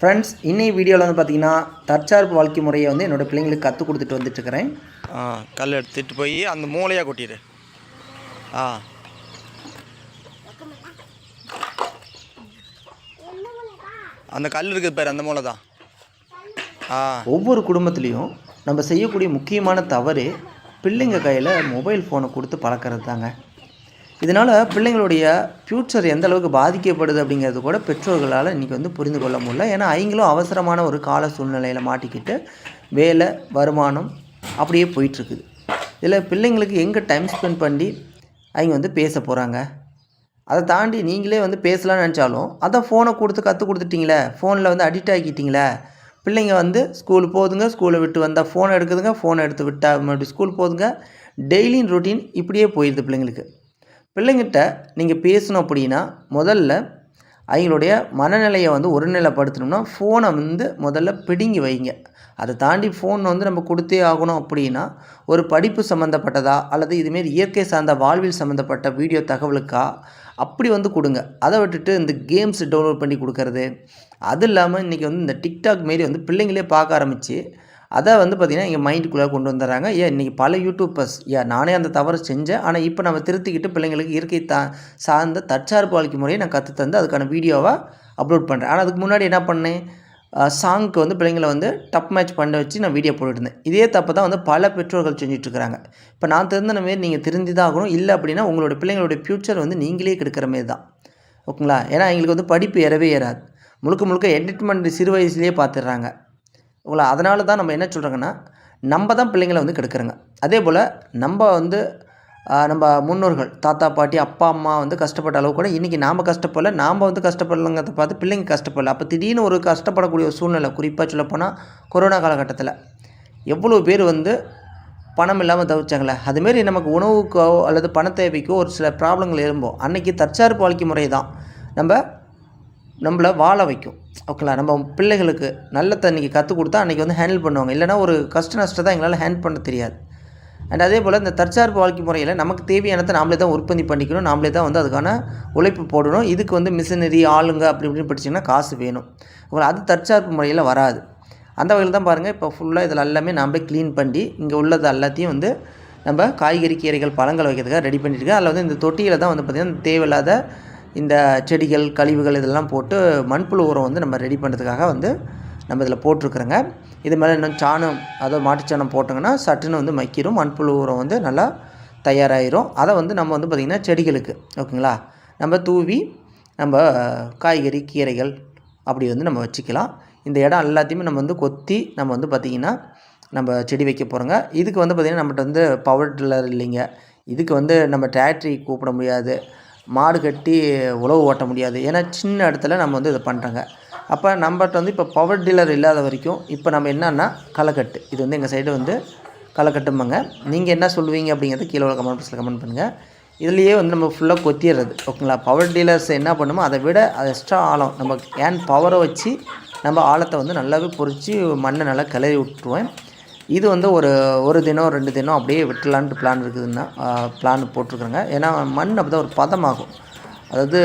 Friends இன்னைக்கு வீடியோவில் வந்து பார்த்தீங்கன்னா தற்சார்பு வாழ்க்கை முறையை வந்து என்னோட பிள்ளைங்களுக்கு கற்றுக் கொடுத்துட்டு வந்துட்டுருக்கிறேன். ஆ கல் எடுத்துட்டு போய் அந்த மூளையாக கொட்டிடு. ஆ. அந்த கல் இருக்குது பாரு அந்த மூளை தான் ஆ. ஒவ்வொரு குடும்பத்துலேயும் நம்ம செய்யக்கூடிய முக்கியமான தவறு பிள்ளைங்க கையில் மொபைல் ஃபோனை கொடுத்து பழக்கிறது தாங்க இதனால் பிள்ளைங்களுடைய ஃப்யூச்சர் எந்த அளவுக்கு பாதிக்கப்படுது அப்படிங்கிறது கூட பெற்றோர்களால் இன்றைக்கி வந்து புரிந்து கொள்ள முடியல. ஏன்னா அவங்களும் அவசரமான ஒரு கால சூழ்நிலையில் மாட்டிக்கிட்டு வேலை வருமானம் அப்படியே போயிட்டுருக்குது. இதில் பிள்ளைங்களுக்கு எங்கே டைம் ஸ்பெண்ட் பண்ணி அவங்க வந்து பேச போகிறாங்க அதை தாண்டி நீங்களே வந்து பேசலாம்னு நினச்சாலும் அதான் ஃபோனை கொடுத்து கற்றுக் கொடுத்துட்டிங்களே ஃபோனில் வந்து அடிக்ட் ஆக்கிட்டீங்களே பிள்ளைங்க வந்து ஸ்கூல் போகுதுங்க ஸ்கூலை விட்டு வந்தால் ஃபோனை எடுக்குதுங்க ஃபோனை எடுத்து விட்டால் மறுபடியும் ஸ்கூல் போதுங்க டெய்லியும் ரொட்டீன் இப்படியே போயிடுது பிள்ளைங்களுக்கு. பிள்ளைங்கிட்ட நீங்கள் பேசணும் அப்படின்னா முதல்ல அவங்களுடைய மனநிலையை வந்து ஒருநிலைப்படுத்தணும்னா ஃபோனை வந்து முதல்ல பிடுங்கி வைங்க. அதை தாண்டி ஃபோன் வந்து நம்ம கொடுத்தே ஆகணும் அப்படின்னா ஒரு படிப்பு சம்மந்தப்பட்டதா அல்லது இதுமாரி இயற்கை சார்ந்த வாழ்வில் சம்மந்தப்பட்ட வீடியோ தகவலுக்கா அப்படி வந்து கொடுங்க. அதை விட்டுட்டு இந்த கேம்ஸ் டவுன்லோட் பண்ணி கொடுக்கறது. அது இல்லாமல் இன்றைக்கி வந்து இந்த டிக்டாக் மாரி வந்து பிள்ளைங்களே பார்க்க ஆரம்பித்து அதை வந்து பார்த்திங்கன்னா எங்கள் மைண்டுக்குள்ளே கொண்டு வந்துடுறாங்க. ஏன் இன்றைக்கி பல யூடியூபர்ஸ் ஏன் நானே அந்த தவறு செஞ்சேன். ஆனால் இப்போ நம்ம திருத்திக்கிட்டு பிள்ளைங்களுக்கு இயற்கை தா சார்ந்த தற்சார்பு வாழ்க்கை முறையை நான் கற்று தந்து அதுக்கான வீடியோவாக அப்லோட் பண்ணுறேன் ஆனால் அதுக்கு முன்னாடி என்ன பண்ணேன்? சாங்க்கு வந்து பிள்ளைங்களை வந்து டப் மேட்ச் பண்ண வச்சு நான் வீடியோ போட்டுருந்தேன் இதே தப்பு தான் வந்து பல பெற்றோர்கள் செஞ்சிட்ருக்கிறாங்க இப்போ நான் திருந்தின மாரி நீங்கள் திருந்தி தான் ஆகணும். இல்லை அப்படின்னா உங்களோட பிள்ளைங்களுடைய ஃப்யூச்சர் வந்து நீங்களே கெடுக்கிற மாரி தான். ஓகேங்களா? ஏன்னா எங்களுக்கு வந்து படிப்பு ஏறவே ஏறாது முழுக்க முழுக்க என்டர்டைன்மெண்ட் சிறு வயசுலேயே பார்த்துடுறாங்க உங்களை அதனால தான் நம்ம என்ன சொல்கிறோங்கன்னா நம்ம தான் பிள்ளைங்களை வந்து கெடுக்கிறோங்க. அதே போல் நம்ம வந்து நம்ம முன்னோர்கள் தாத்தா பாட்டி அப்பா அம்மா வந்து கஷ்டப்பட்ட அளவு கூட இன்றைக்கி நாம் கஷ்டப்படல நாம் வந்து கஷ்டப்படலங்கிறத பார்த்து பிள்ளைங்க கஷ்டப்படல. அப்போ திடீர்னு ஒரு கஷ்டப்படக்கூடிய ஒரு சூழ்நிலை குறிப்பாக சொல்லப்போனால் கொரோனா காலகட்டத்தில். எவ்வளோ பேர் வந்து பணம் இல்லாமல் தவிச்சாங்களே அதுமாரி நமக்கு உணவுக்கோ அல்லது பண தேவைக்கோ ஒரு சில ப்ராப்ளங்கள் எழும்போம் அன்றைக்கி தற்சார்பு வாழ்க்கை முறை தான். நம்ம நம்மளை வாழ வைக்கும். ஓகேங்களா? நம்ம பிள்ளைகளுக்கு நல்ல தண்ணிக்கு கற்றுக் கொடுத்தா அன்றைக்கி வந்து ஹேண்டில் பண்ணுவாங்க. இல்லைனா ஒரு கஷ்ட நஷ்டத்தை எங்களால் ஹேண்ட் பண்ண தெரியாது. அண்ட் அதே போல் இந்த தற்சார்பு வாழ்க்கை முறையில் நமக்கு தேவையானதை நாமளே தான் உற்பத்தி பண்ணிக்கணும். நாமளே தான் வந்து அதுக்கான உழைப்பு போடணும். இதுக்கு வந்து மிஷினரி ஆளுங்க அப்படி இப்படின்னு படிச்சிங்கன்னா காசு வேணும். அது தற்சார்பு முறையில் வராது. அந்த வகையில் தான் பாருங்கள் இப்போ ஃபுல்லாக இதில் எல்லாமே நாமளே க்ளீன் பண்ணி இங்கே உள்ளது எல்லாத்தையும் வந்து நம்ம காய்கறி கீரைகள் பழங்கள் வைக்கிறதுக்காக ரெடி பண்ணியிருக்கேன் அதில் வந்து இந்த தொட்டியில் தான் வந்து பார்த்திங்கன்னா தேவையில்லாத இந்த செடிகள் கழிவுகள் இதெல்லாம் போட்டு மண்புழு உரம் வந்து நம்ம ரெடி பண்ணுறதுக்காக வந்து நம்ம இதில் போட்டிருக்குறோங்க. இது மேலே இன்னும் சாணம் அதாவது மாட்டுச்சாணம் போட்டோங்கன்னா சட்டுன்னு வந்து மக்கிரும். மண்புழு உரம் வந்து நல்லா தயாராகிரும் அதை வந்து நம்ம வந்து பார்த்திங்கன்னா செடிகளுக்கு ஓகேங்களா? நம்ம தூவி நம்ம காய்கறி கீரைகள் அப்படி வந்து நம்ம வச்சுக்கலாம். இந்த இடம் எல்லாத்தையுமே நம்ம வந்து கொத்தி நம்ம வந்து பார்த்திங்கன்னா நம்ம செடி வைக்க போகிறோங்க இதுக்கு வந்து பார்த்திங்கன்னா நம்மகிட்ட வந்து பவர் டில்லர் இல்லைங்க. இதுக்கு வந்து நம்ம டிராக்டரி கூப்பிட முடியாது. மாடு கட்டி உழவு ஓட்ட முடியாது. ஏன்னா சின்ன இடத்துல நம்ம வந்து இதை பண்ணுறாங்க அப்போ நம்மகிட்ட வந்து இப்போ பவர் டீலர் இல்லாத வரைக்கும் இப்போ நம்ம என்னன்னா களக்கட்டு. இது வந்து எங்கள் சைடு வந்து களக்கட்டும்பாங்க. நீங்கள் என்ன சொல்லுவீங்க அப்படிங்கிறத கீழே உள்ள கமெண்ட் பாக்ஸில் கமெண்ட் பண்ணுங்கள் இதுலேயே வந்து நம்ம ஃபுல்லாக கொத்திடுறது ஓகேங்களா? பவர் டீலர்ஸ் என்ன பண்ணுமோ அதை விட அது எக்ஸ்ட்ரா ஆழம். நம்ம ஏன் பவரை வச்சு நம்ம ஆழத்தை வந்து நல்லாவே பொறிச்சு மண்ணை நல்லா கிளறி விட்டுருவேன். இது வந்து ஒரு ஒரு தினம் ரெண்டு தினம் அப்படியே விட்டுலான்ட்டு பிளான் இருக்குதுன்னா பிளான் போட்டிருக்குறேங்க. ஏன்னா மண் அப்போ தான் ஒரு பதமாகும். அதாவது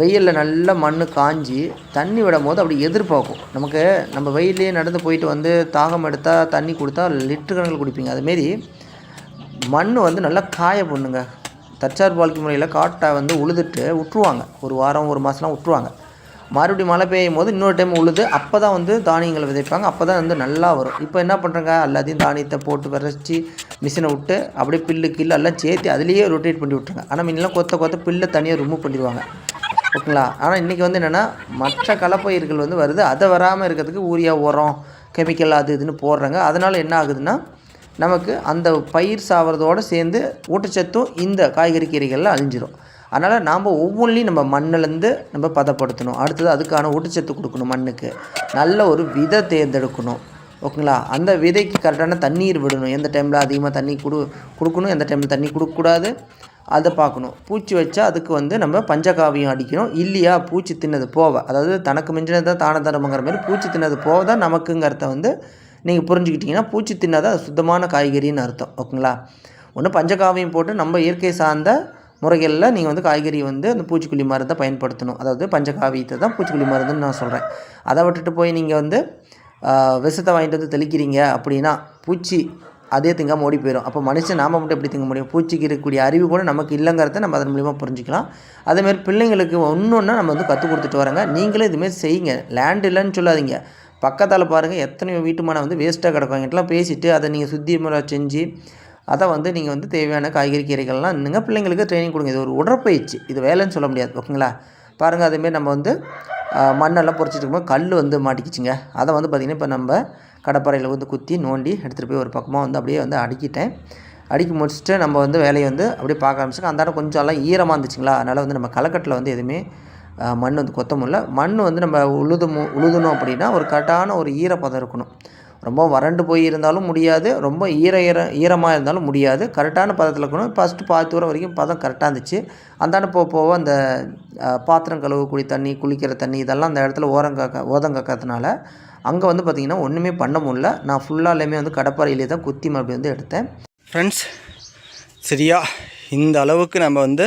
வெயிலில் நல்லா மண் காஞ்சி தண்ணி விடும் போது அப்படி எதிர்பார்க்கும். நமக்கு நம்ம வெயிலே நடந்து போயிட்டு வந்து தாகம் எடுத்தால் தண்ணி கொடுத்தா லிட்டர் கணக்கில் குடிப்பீங்க. அதுமாரி மண் வந்து நல்லா காய பண்ணுங்க தற்சார் வாழ்க்கை முறையில் காட்டை வந்து உழுதுட்டு விட்ருவாங்க ஒரு வாரம் ஒரு மாதம்லாம் விட்ருவாங்க மறுபடியும் மழை பெய்யும் போது இன்னொரு டைம் உழுது அப்போ தான் வந்து தானியங்களை விதைப்பாங்க. அப்போ தான் வந்து நல்லா வரும். இப்போ என்ன பண்ணுறாங்க எல்லாத்தையும் தானியத்தை போட்டு விரைச்சி மிஷினை விட்டு அப்படியே பில்லு கில்லு எல்லாம் சேர்த்து அதுலேயே ரொட்டேட் பண்ணி விட்ருங்க ஆனால் முன்னெல்லாம் கொத்த கொத்த பில்லை தனியாக ரிமூவ் பண்ணிடுவாங்க. ஓகேங்களா? ஆனால் இன்றைக்கி வந்து என்னென்னா மற்ற கலப்பயிர்கள் வந்து வருது. அதை வராமல் இருக்கிறதுக்கு ஊரியா உரம் கெமிக்கல் அது இதுன்னு போடுறாங்க. அதனால் என்ன ஆகுதுன்னா நமக்கு அந்த பயிர் சாவறதோடு சேர்ந்து ஊட்டச்சத்தும் இந்த காய்கறி கீரைகளில் அழிஞ்சிரும். அதனால் நாம் ஒவ்வொன்றிலையும் நம்ம மண்ணிலேருந்து நம்ம பதப்படுத்தணும். அடுத்தது அதுக்கான ஊட்டச்சத்து கொடுக்கணும் மண்ணுக்கு. நல்ல ஒரு விதை தேர்ந்தெடுக்கணும். ஓகேங்களா? அந்த விதைக்கு கரெக்டான தண்ணீர் விடணும். எந்த டைமில் அதிகமாக தண்ணி கொடு கொடுக்கணும் எந்த டைமில் தண்ணி கொடுக்கக்கூடாது அதை பார்க்கணும். பூச்சி வச்சா அதுக்கு வந்து நம்ம பஞ்சகாவியம் அடிக்கணும். இல்லையா? பூச்சி தின்னது போவ. அதாவது தனக்கு மிஞ்சினது தான தரமுங்கிற மாதிரி பூச்சி தின்னது போக தான் நமக்குங்கிறத வந்து நீங்கள் புரிஞ்சுக்கிட்டிங்கன்னா பூச்சி தின்னாதான் அது சுத்தமான காய்கறின்னு அர்த்தம். ஓகேங்களா? ஒன்று பஞ்சகாவியம் போட்டு நம்ம இயற்கை சார்ந்த முறைகளில் நீங்கள் வந்து காய்கறி வந்து அந்த பூச்சிக்கொல்லி மருந்தை பயன்படுத்தணும். அதாவது பஞ்சகாவியத்தை தான் பூச்சிக்கொல்லி மருந்துன்னு நான் சொல்கிறேன் அதை விட்டுட்டு போய் நீங்கள் வந்து விஷத்தை வாங்கிட்டு வந்து தெளிக்கிறீங்க அப்படின்னா பூச்சி அதே திங்காமல் ஓடி போயிடும் அப்போ மனுஷன் நாம மட்டும் எப்படி திங்க முடியும்? பூச்சிக்கு இருக்கக்கூடிய அறிவு கூட நமக்கு இல்லைங்கிறத நம்ம அதன் மூலிமா புரிஞ்சிக்கலாம். அதேமாதிரி பிள்ளைங்களுக்கு ஒன்று ஒன்றா நம்ம வந்து கற்றுக் கொடுத்துட்டு வரோங்க நீங்களே இதுமாரி செய்யுங்க. லேண்ட் இல்லைன்னு சொல்லாதீங்க. பக்கத்தால் பாருங்கள் எத்தனையோ வீட்டுமான வந்து வேஸ்ட்டாக கிடக்கும். எங்கிட்டலாம் பேசிவிட்டு அதை நீங்கள் சுத்தி முறை செஞ்சு அதை வந்து நீங்கள் வந்து தேவையான காய்கறி கீரைகள்லாம் இன்னுங்க பிள்ளைங்களுக்கு ட்ரைனிங் கொடுங்க. இது ஒரு உடற்பயிற்சி. இது வேலைன்னு சொல்ல முடியாது. ஓகேங்களா? பாருங்கள் அதேமாரி நம்ம வந்து மண்ணெல்லாம் பொறிச்சிட்டு இருக்கும்போது கல் வந்து மாட்டிக்கிச்சுங்க. அதை வந்து பார்த்திங்கன்னா இப்போ நம்ம கடப்பாறையில் வந்து குத்தி நோண்டி எடுத்துகிட்டு போய் ஒரு பக்கமாக வந்து அப்படியே வந்து அடுக்கிட்டேன். அடுக்கி முடிச்சுட்டு நம்ம வந்து வேலையை வந்து அப்படியே பார்க்க ஆரம்பிச்சுங்க. அந்த இடம் கொஞ்சம் எல்லாம் ஈரமாக இருந்துச்சுங்களா? அதனால் வந்து நம்ம களக்கட்டில் வந்து எதுவுமே மண் வந்து கொத்த முடியல. மண் வந்து நம்ம உழுது உழுதணும் அப்படின்னா ஒரு கரெக்டான ஒரு ஈரப்பதம் இருக்கணும். ரொம்ப வறண்டு போய் இருந்தாலும் முடியாது ரொம்ப ஈர ஈர ஈரமாக இருந்தாலும் முடியாது. கரெக்டான பதத்தில் இருக்கணும். ஃபஸ்ட்டு பாதி தூரம் வரைக்கும் பதம் கரெக்டாக இருந்துச்சு. அந்தாண்ட போக போக அந்த பாத்திரம் கழுவக்கூடிய தண்ணி குளிக்கிற தண்ணி இதெல்லாம் அந்த இடத்துல ஓரங்காக்க ஓதங்காக்கிறதுனால அங்கே வந்து பார்த்திங்கன்னா ஒன்றுமே பண்ண முடில நான் ஃபுல்லாக எல்லாமே வந்து கடப்பாறையிலே தான் குத்தி மறுபடியும் வந்து எடுத்தேன். ஃப்ரெண்ட்ஸ் சரியா இந்த அளவுக்கு நம்ம வந்து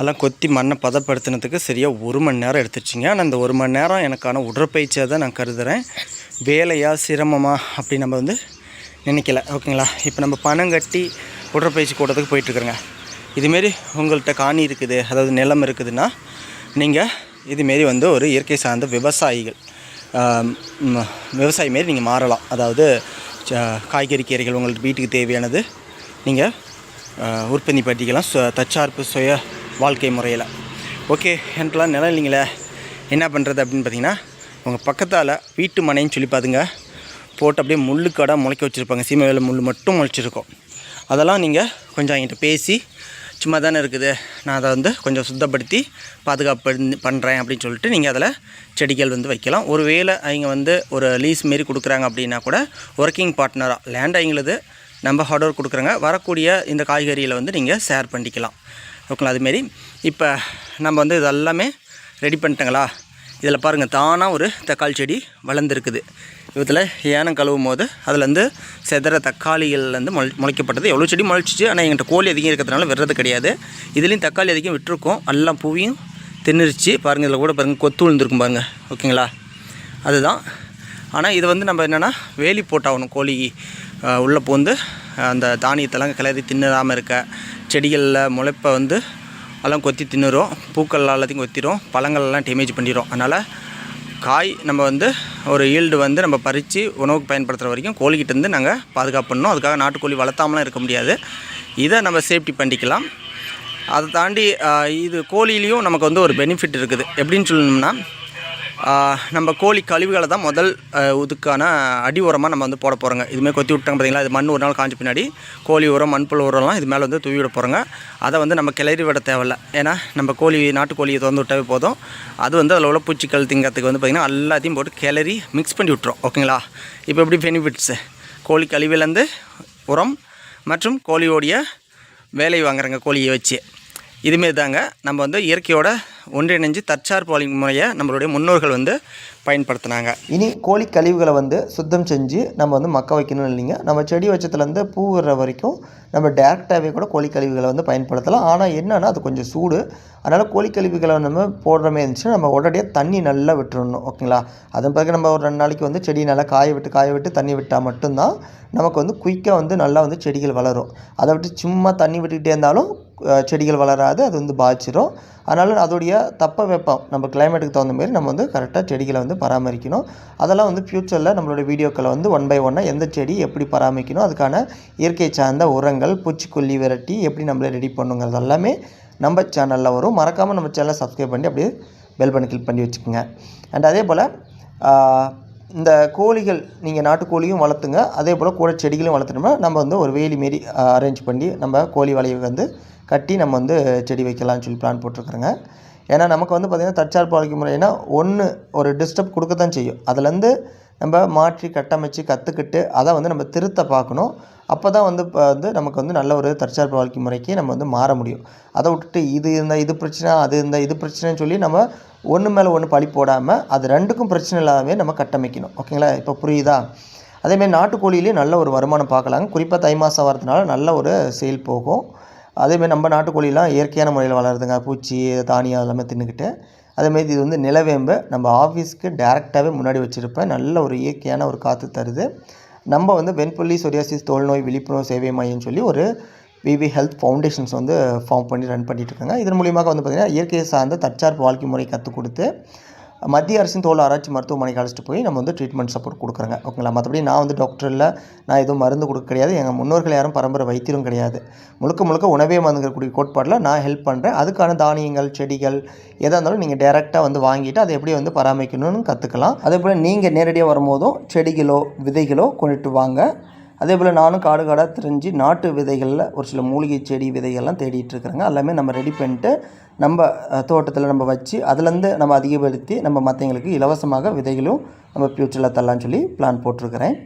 எல்லாம் கொத்தி மண்ணை பதப்படுத்தினதுக்கு சரியாக ஒரு மணி நேரம் எடுத்துச்சிங்க ஆனால் இந்த ஒரு மணி நேரம் எனக்கான உடற்பயிற்சியாக தான் நான் கருதுகிறேன் வேலையாக சிரமமாக அப்படி நம்ம வந்து நினைக்கல. ஓகேங்களா? இப்போ நம்ம பணம் கட்டி உடற்பயிற்சி கூட்டத்துக்கு போயிட்டுருக்குறோங்க. இதுமாரி உங்கள்கிட்ட காணி இருக்குது அதாவது நிலம் இருக்குதுன்னா நீங்கள் இதுமாரி வந்து ஒரு இயற்கை சார்ந்த விவசாயிகள் விவசாயி மாரி நீங்கள் மாறலாம். அதாவது காய்கறி கீரைகள் உங்களுக்கு வீட்டுக்கு தேவையானது நீங்கள் உற்பத்தி பண்ணிக்கலாம். சு தற்சார்பு சுய வாழ்க்கை முறையில். ஓகே எனக்குலாம் நிலம் இல்லைங்களே. என்ன பண்ணுறது அப்படின்னு பார்த்தீங்கன்னா உங்கள் பக்கத்தால் வீட்டு மனைன்னு சொல்லி பார்த்துங்க போட்டு அப்படியே முள்ளுக்கடை முளைக்க வச்சுருப்பாங்க. சீமை வேலை முள் மட்டும் முளைச்சிருக்கும். அதெல்லாம் நீங்கள் கொஞ்சம் என்கிட்ட பேசி சும்மா தானே இருக்குது. நான் அதை வந்து கொஞ்சம் சுத்தப்படுத்தி பாதுகாப்பு பண்ணுறேன் அப்படின்னு சொல்லிட்டு நீங்கள் அதில் செடிகள் வந்து வைக்கலாம். ஒரு வேளை அவங்க வந்து ஒரு லீஸ் மாரி கொடுக்குறாங்க அப்படின்னா கூட ஒர்க்கிங் பார்ட்னராக லேண்ட் அவங்களது நம்ம ஹார்ட் ஒர்க் கொடுக்குறாங்க. வரக்கூடிய இந்த காய்கறிகளை வந்து நீங்கள் ஷேர் பண்ணிக்கலாம். ஓகேங்களா? அதுமாரி இப்போ நம்ம வந்து இதெல்லாமே ரெடி பண்ணிட்டங்களா? இதில் பாருங்கள் தானாக ஒரு தக்காளி செடி வளர்ந்துருக்குது. இதில் ஏனம் கழுவும் போது அதுலேருந்து செதற தக்காளிகள்லேருந்து முளை முளைக்கப்பட்டது. எவ்வளோ செடி முளைச்சிச்சு ஆனால் எங்கள்கிட்ட கோழி அதிகம் இருக்கிறதுனால விடுறது கிடையாது. இதுலேயும் தக்காளி அதிகம் விட்டுருக்கோம். எல்லாம் பூவையும் தின்னுருச்சு. பாருங்கள் இதில் கூட பாருங்கள் கொத்து விழுந்துருக்கும் பாருங்கள் ஓகேங்களா? அதுதான். ஆனால் இது வந்து நம்ம என்னென்னா வேலி போட்டாகணும். கோழி உள்ளே பூந்து அந்த தானியத்தெல்லாம் கிளறி தின்னுறாமல் இருக்க செடிகளில் முளைப்பை வந்து எல்லாம் கொத்தி தின்னுரும். பூக்கள் எல்லாத்தையும் கொத்திடும் பழங்கள்லாம் டேமேஜ் பண்ணிடும் அதனால் காய் நம்ம வந்து ஒரு ஈல்டு வந்து நம்ம பறித்து உணவுக்கு பயன்படுத்துகிற வரைக்கும் கோழிக்கிட்டேருந்து நாங்கள் பாதுகாப்பு பண்ணணும். அதுக்காக நாட்டுக்கோழி வளர்த்தாமலாம் இருக்க முடியாது. இதை நம்ம சேஃப்டி பண்ணிக்கலாம். அதை தாண்டி இது கோழிலையும் நமக்கு வந்து ஒரு பெனிஃபிட் இருக்குது. எப்படின்னு சொல்லணும்னா நம்ம கோழி கழிவுகளை தான் முதல் இதுக்கான அடி உரமாக நம்ம வந்து போட போகிறோங்க இதுமாதிரி கொத்தி விட்டாங்க பார்த்தீங்களா இது மண் ஒரு நாள் காஞ்ச பின்னாடி கோழி உரம் மண்புழு உரம்லாம் இது மேலே வந்து தூவி விட போகிறோங்க அதை வந்து நம்ம கிளறி விட தேவையில்ல. ஏன்னா நம்ம கோழி நாட்டுக்கோழியை திறந்து விட்டாவே போதும். அது வந்து அதில் உள்ள பூச்சிக்கல் திங்கிறதுக்கு வந்து பார்த்திங்கன்னா எல்லாத்தையும் போட்டு கிளறி மிக்ஸ் பண்ணி விட்டுரும். ஓகேங்களா? இப்போ எப்படி பெனிஃபிட்ஸு கோழி கழிவுலேருந்து உரம் மற்றும் கோழியோடைய வேலை வாங்குறாங்க கோழியை வச்சு. இதுமாரி தாங்க நம்ம வந்து இயற்கையோட ஒன்றிணைஞ்சு தற்சார்பு வழிமுறையை நம்மளுடைய முன்னோர்கள் வந்து பயன்படுத்தினாங்க. இனி கோழி கழிவுகளை வந்து சுத்தம் செஞ்சு நம்ம வந்து மக்க வைக்கணும்னு இல்லைங்க. நம்ம செடி வச்சத்துலேருந்து பூ வர்ற வரைக்கும் நம்ம டேரெக்டாகவே கூட கோழி கழிவுகளை வந்து பயன்படுத்தலாம். ஆனால் என்னென்னா அது கொஞ்சம் சூடு. அதனால் கோழி கழிவுகளை நம்ம போடுற மாதிரி இருந்துச்சுன்னா நம்ம உடனடியாக தண்ணி நல்லா விட்டுறணும் ஓகேங்களா? அதன் பிறகு நம்ம ஒரு ரெண்டு நாளைக்கு வந்து செடி நல்லா காய விட்டு காய விட்டு தண்ணி விட்டால் மட்டும்தான் நமக்கு வந்து குயிக்காக வந்து நல்லா வந்து செடிகள் வளரும். அதை விட்டு சும்மா தண்ணி விட்டுக்கிட்டே இருந்தாலும் செடிகள் வளராது அது வந்து பாதிச்சிடும் அதனால் அதோடைய தப்ப வெப்பம் நம்ம கிளைமேட்டுக்கு தகுந்த மாதிரி நம்ம வந்து கரெக்டாக செடிகளை வந்து பராமரிக்கணும். அதெல்லாம் வந்து ஃப்யூச்சரில் நம்மளோட வீடியோக்களை வந்து ஒன் பை ஒன்னாக எந்த செடி எப்படி பராமரிக்கணும் அதுக்கான இயற்கை சார்ந்த உரங்கள் பூச்சிக்கொல்லி விரட்டி எப்படி நம்மளை ரெடி பண்ணுங்கிறது எல்லாமே நம்ம சேனலில் வரும். மறக்காமல் நம்ம சேனலை சப்ஸ்கிரைப் பண்ணி அப்படியே பெல் பண்ணி கிளிக் பண்ணி வச்சுக்கோங்க. அண்ட் அதே போல் இந்த கோழிகள் நீங்கள் நாட்டுக்கோழியும் வளர்த்துங்க. அதே போல் கூட செடிகளும் வளர்த்துனோம்னா நம்ம வந்து ஒரு வேலி மாரி அரேஞ்ச் பண்ணி நம்ம கோழி வலையை வந்து கட்டி நம்ம வந்து செடி வைக்கலாம்னு சொல்லி பிளான் போட்டிருக்குறேங்க. ஏன்னா நமக்கு வந்து பார்த்திங்கன்னா தற்சார்பு வாழ்க்கை முறைனா ஒன்று ஒரு டிஸ்டர்ப் கொடுக்க தான் செய்யும். அதுலேருந்து நம்ம மாற்றி கட்டமைச்சு கற்றுக்கிட்டு அதை வந்து நம்ம திருத்த பார்க்கணும். அப்போ தான் வந்து இப்போ வந்து நமக்கு வந்து நல்ல ஒரு தற்சார்பு வாழ்க்கை முறைக்கு நம்ம வந்து மாற முடியும். அதை விட்டுட்டு இது இருந்தால் இது பிரச்சனை அது இருந்தால் இது பிரச்சனைன்னு சொல்லி நம்ம ஒன்று மேலே ஒன்று பழி போடாமல் அது ரெண்டுக்கும் பிரச்சனை இல்லாமே நம்ம கட்டமைக்கணும். ஓகேங்களா? இப்போ புரியுதா? அதேமாதிரி நாட்டுக்கோழியிலே நல்ல ஒரு வருமானம் பார்க்கலாங்க. குறிப்பாக தை மாதம் வரதுனால நல்ல ஒரு சேல் போகும். அதேமாரி நம்ம நாட்டுக்கோழிலாம் இயற்கையான முறையில் வளருதுங்க. பூச்சி தானியம் எல்லாமே தின்னுக்கிட்டு. அதேமாரி இது வந்து நிலவேம்பு. நம்ம ஆஃபீஸ்க்கு டேரெக்டாகவே முன்னாடி வச்சுருப்பேன். நல்ல ஒரு இயற்கையான ஒரு காற்று தருது. நம்ம வந்து வெண்புள்ளி சொரியாசிஸ் தோல்நோய் விழிப்புணர்வு சேவை மையம்னு சொல்லி ஒரு விவி ஹெல்த் ஃபவுண்டேஷன்ஸ் வந்து ஃபார்ம் பண்ணி ரன் பண்ணிகிட்ருக்காங்க இருக்காங்க இதன் மூலியமாக வந்து பார்த்திங்கன்னா இயற்கையை சார்ந்த தற்சார்பு வாழ்க்கை முறை கற்றுக் கொடுத்து மத்திய அரசின் தோல் ஆராய்ச்சி மருத்துவமனைக்கு அழைச்சிட்டு போய் நம்ம வந்து ட்ரீட்மெண்ட் சப்போர்ட் கொடுக்குறாங்க. ஓகேங்களா? மற்றபடி நான் வந்து டாக்டர் இல்லை. நான் எதுவும் மருந்து கொடுக்க கிடையாது. எங்கள் முன்னோர்கள் யாரும் பரம்பரை வைத்தியரும் கிடையாது. முழுக்க முழுக்க உணவே மருந்துக்கூடிய கோட்பாடில் நான் ஹெல்ப் பண்ணுறேன் அதுக்கான தானியங்கள் செடிகள் எதாக இருந்தாலும் நீங்கள் டேரெக்டாக வந்து வாங்கிட்டு அதை எப்படி வந்து பராமரிக்கணும்னு கற்றுக்கலாம் அதே போல் நீங்கள் நேரடியாக வரும்போதும் செடிகளோ விதைகளோ கொண்டுட்டு வாங்க. அதே போல் நானும் காடு காடாக தெரிஞ்சு நாட்டு விதைகளில் ஒரு சில மூலிகை செடி விதைகள்லாம் தேடிட்டு இருக்கிறேங்க. எல்லாமே நம்ம ரெடி பண்ணிட்டு நம்ம தோட்டத்தில் நம்ம வச்சு அதுலேருந்து நம்ம அதிகப்படுத்தி நம்ம மற்றவங்களுக்கு இலவசமாக விதைகளும் நம்ம ஃப்யூச்சரில் தரலான்னு சொல்லி பிளான் போட்டிருக்கிறேன்.